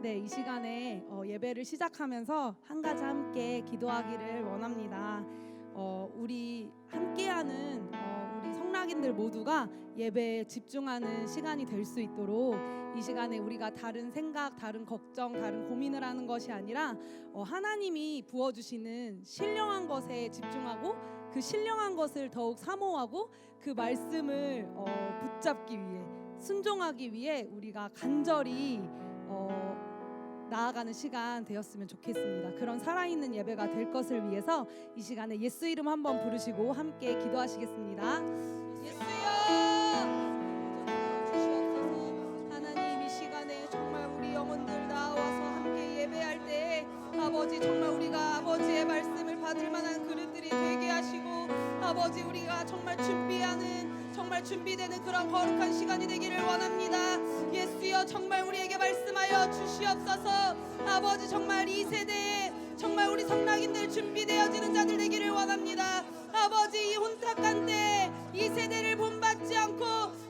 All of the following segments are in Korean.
네, 이 시간에 어, 예배를 시작하면서 한 가지 함께 기도하기를 원합니다. 어, 우리 함께하는 어, 우리 성락인들 모두가 예배에 집중하는 시간이 될 수 있도록 이 시간에 우리가 다른 생각, 다른 걱정, 다른 고민을 하는 것이 아니라 어, 하나님이 부어주시는 신령한 것에 집중하고 그 신령한 것을 더욱 사모하고 그 말씀을 어, 붙잡기 위해 순종하기 위해 우리가 간절히 어, 나아가는 시간 되었으면 좋겠습니다. 그런 살아있는 예배가 될 것을 위해서 이 시간에 예수 이름 한번 부르시고 함께 기도하시겠습니다. 예수여 아버지 정말 우리가 아버지의 말씀을 받을 만한 그릇들이 되게 하시고 아버지 우리가 정말 준비하는 정말 준비되는 그런 거룩한 시간이 되기를 원합니다. 예수여 정말 우리에게 말씀하여 주시옵소서. 아버지 정말 이 세대에 정말 우리 성락인들 준비되어지는 자들 되기를 원합니다. 아버지 이 혼탁한 때이 세대를 본받지 않고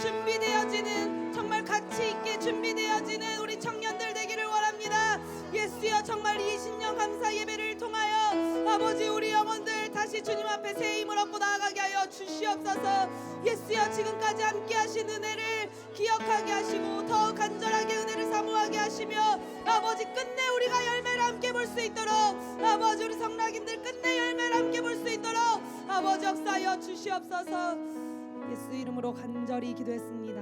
준비되어지는 정말 가치 있게 준비되어지는 우리 청년들 되기를 원합니다. 예수여 정말 이 신령 감사 예배를 통하여 아버지 우리 영혼들 다시 주님 앞에 새 힘을 얻고 나아가게 하여 주시옵소서. 예수여 지금까지 함께 하신 은혜를 기억하게 하시고 더욱 간절하게 은혜를 사모하게 하시며 아버지 끝내 우리가 열매를 함께 볼 수 있도록 아버지 우리 성락인들 끝내 열매를 함께 볼 수 있도록 아버지 역사하여 주시옵소서. 예수 이름으로 간절히 기도했습니다.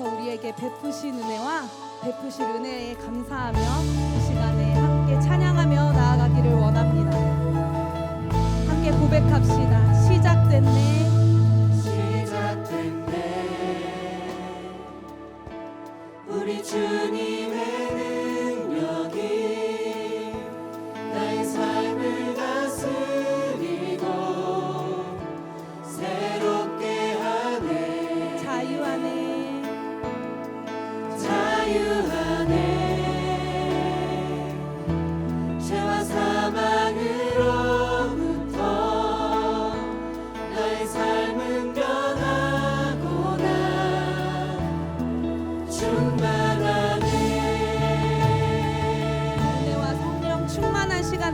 주님께서 우리에게 베푸신 은혜와 베푸실 은혜에 감사하며 이 시간에 함께 찬양하며 나아가기를 원합니다. 함께 고백합시다. 시작됐네. 시작됐네 우리 주님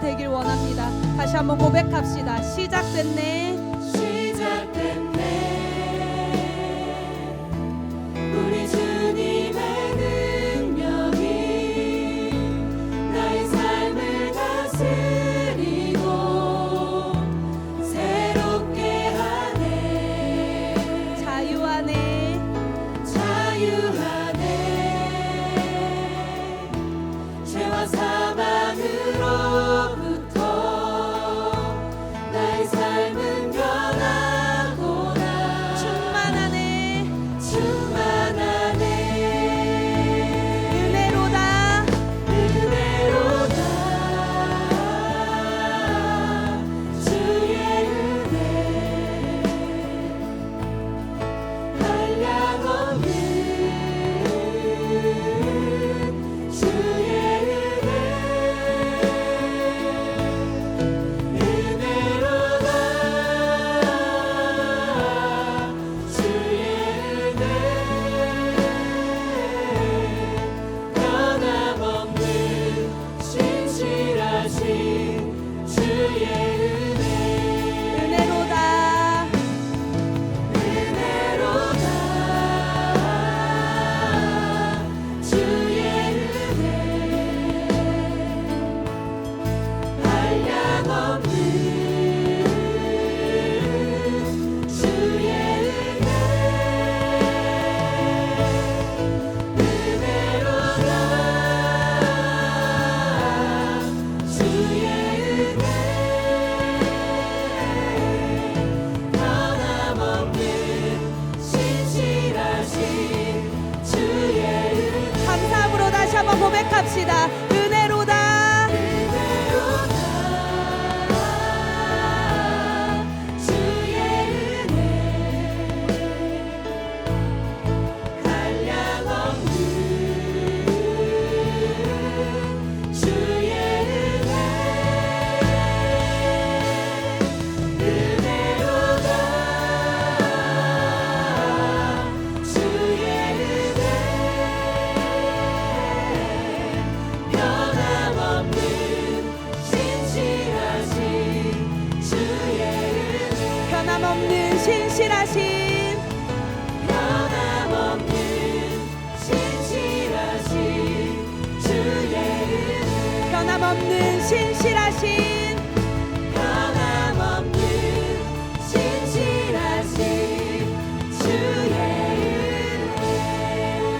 되길 원합니다. 다시 한번 고백합시다. 시작됐네. 신실하신 변함없는 신실하신 주의 은혜. 변함없는 신실하신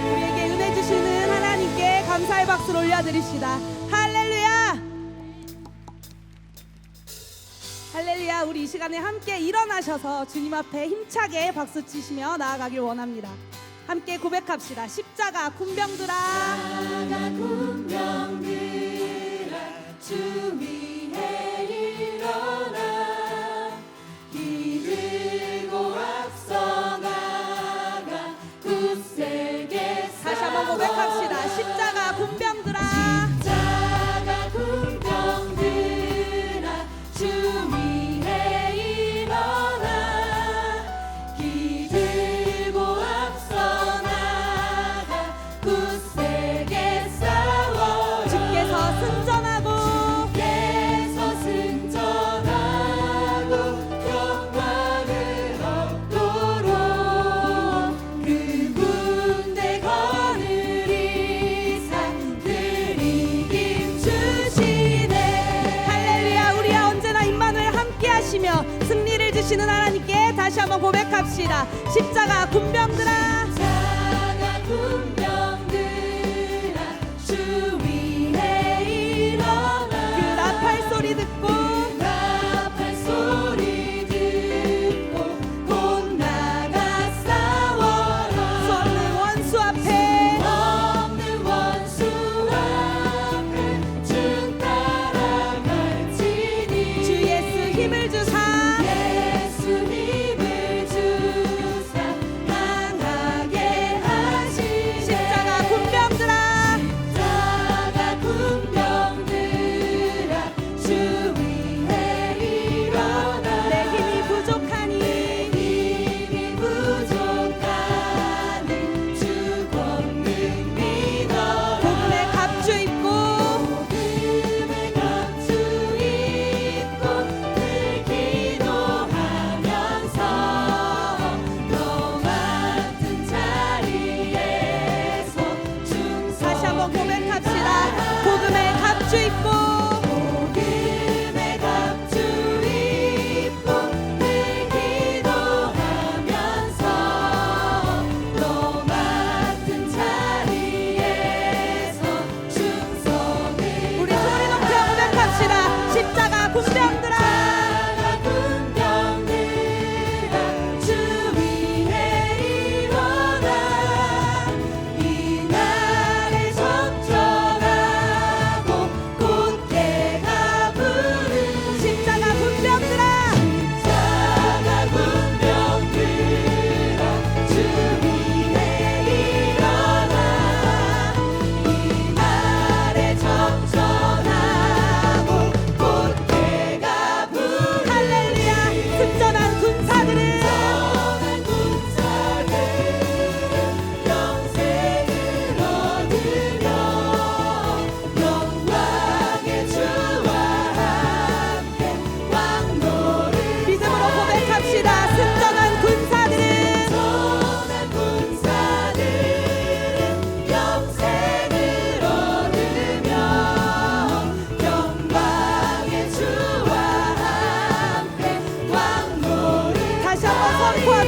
의해 은혜 주시는 하나님께 감사의 박수를 올려드립시다. 이 시간에 함께 일어나셔서 주님 앞에 힘차게 박수 치시며 나아가길 원합니다. 함께 고백합시다. 십자가 군병들아 나가 군병들아 주 위에 일어나 기들고 앞서 나가 굳세게 다시 한번 고백합시다. 주시는 하나님께 다시 한번 고백합시다. 십자가 군병들아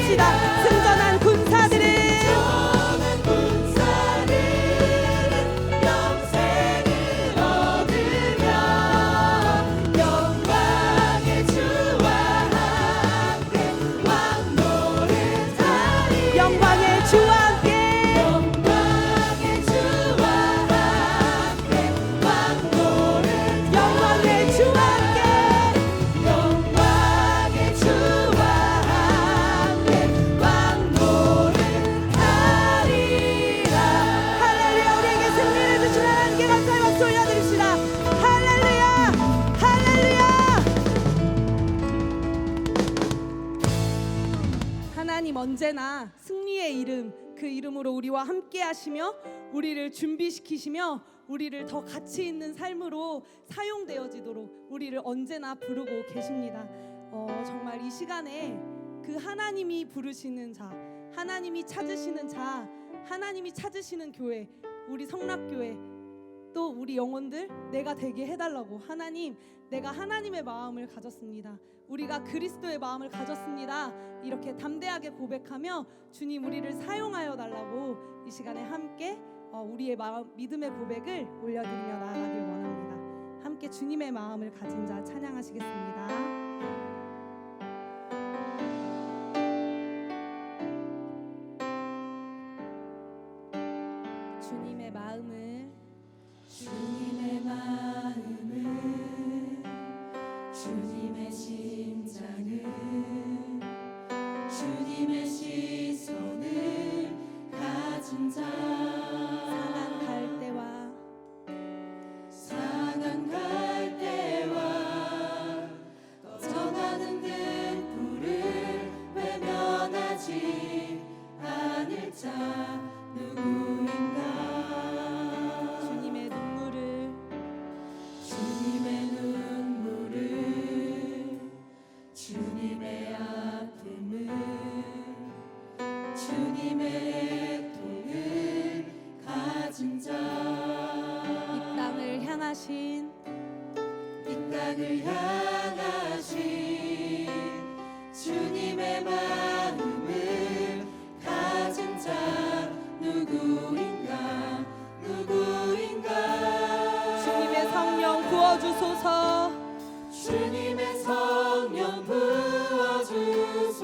합시다 언제나 승리의 이름 그 이름으로 우리와 함께 하시며 우리를 준비시키시며 우리를 더 가치 있는 삶으로 사용되어지도록 우리를 언제나 부르고 계십니다. 어, 정말 이 시간에 그 하나님이 부르시는 자, 하나님이 찾으시는 자, 하나님이 찾으시는 교회, 우리 성락교회 또 우리 영혼들 내가 되게 해달라고 하나님 내가 하나님의 마음을 가졌습니다. 우리가 그리스도의 마음을 가졌습니다. 이렇게 담대하게 고백하며 주님 우리를 사용하여 달라고 이 시간에 함께 어, 우리의 마음 믿음의 고백을 올려드리며 나아가길 원합니다. 함께 주님의 마음을 가진 자 찬양하시겠습니다.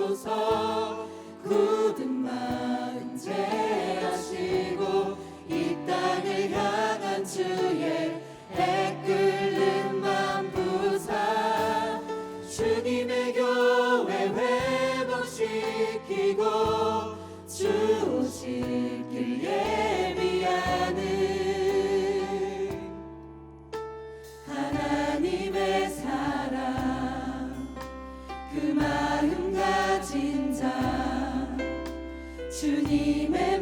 Jesus. 주님의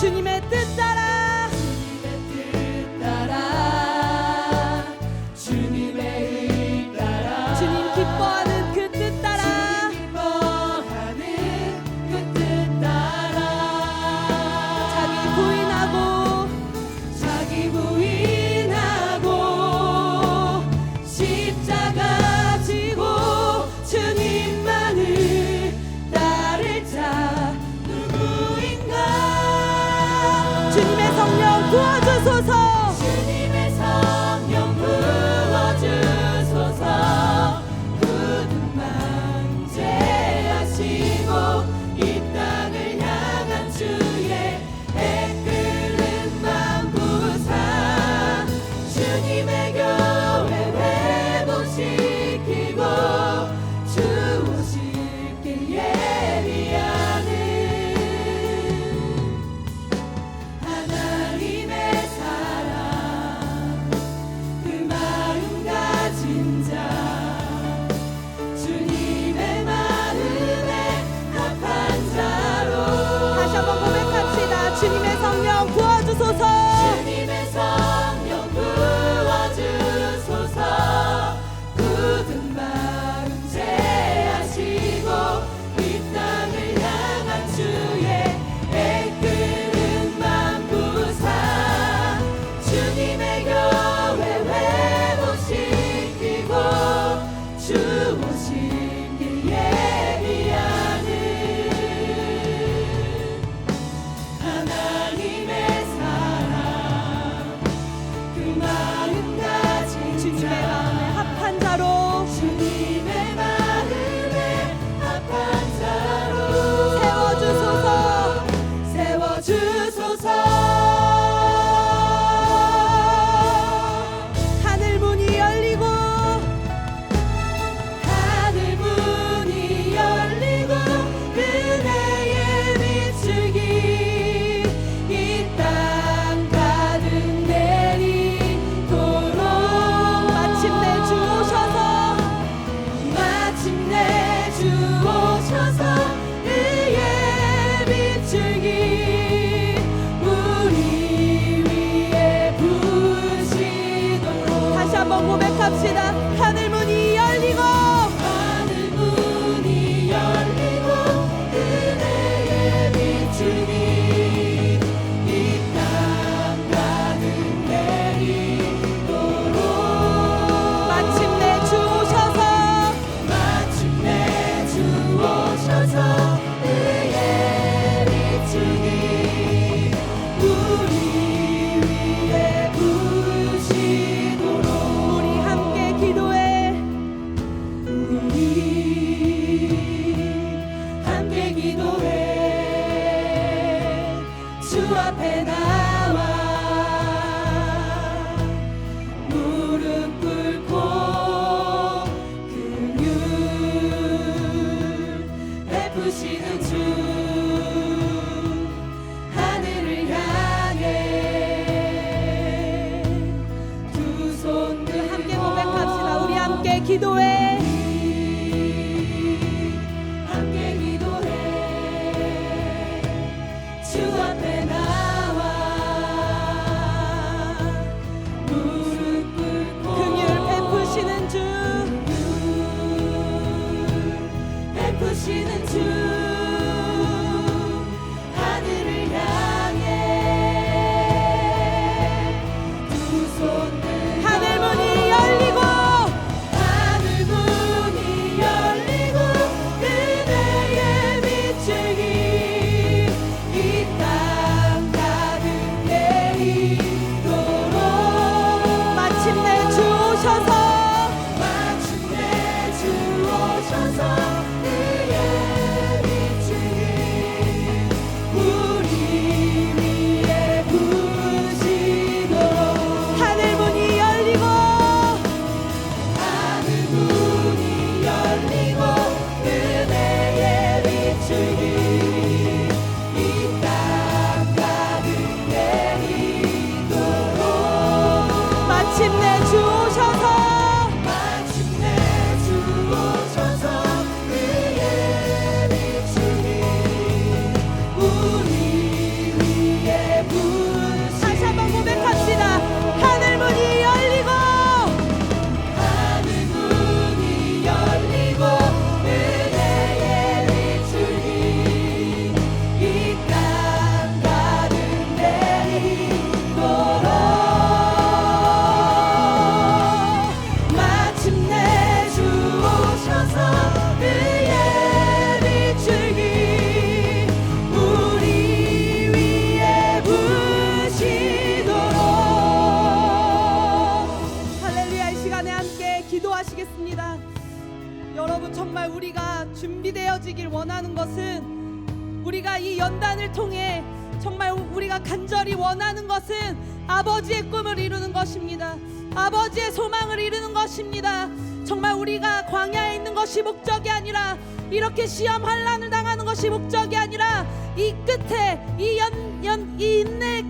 주님의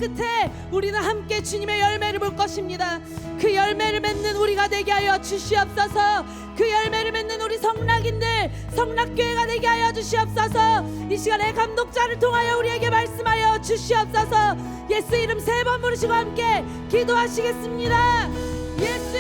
끝에 우리는 함께 주님의 열매를 볼 것입니다. 그 열매를 맺는 우리가 되게 하여 주시옵소서. 그 열매를 맺는 우리 성락인들, 성락교회가 되게 하여 주시옵소서. 이 시간에 감독자를 통하여 우리에게 말씀하여 주시옵소서. 예수 이름 세 번 부르시고 함께 기도하시겠습니다. 예수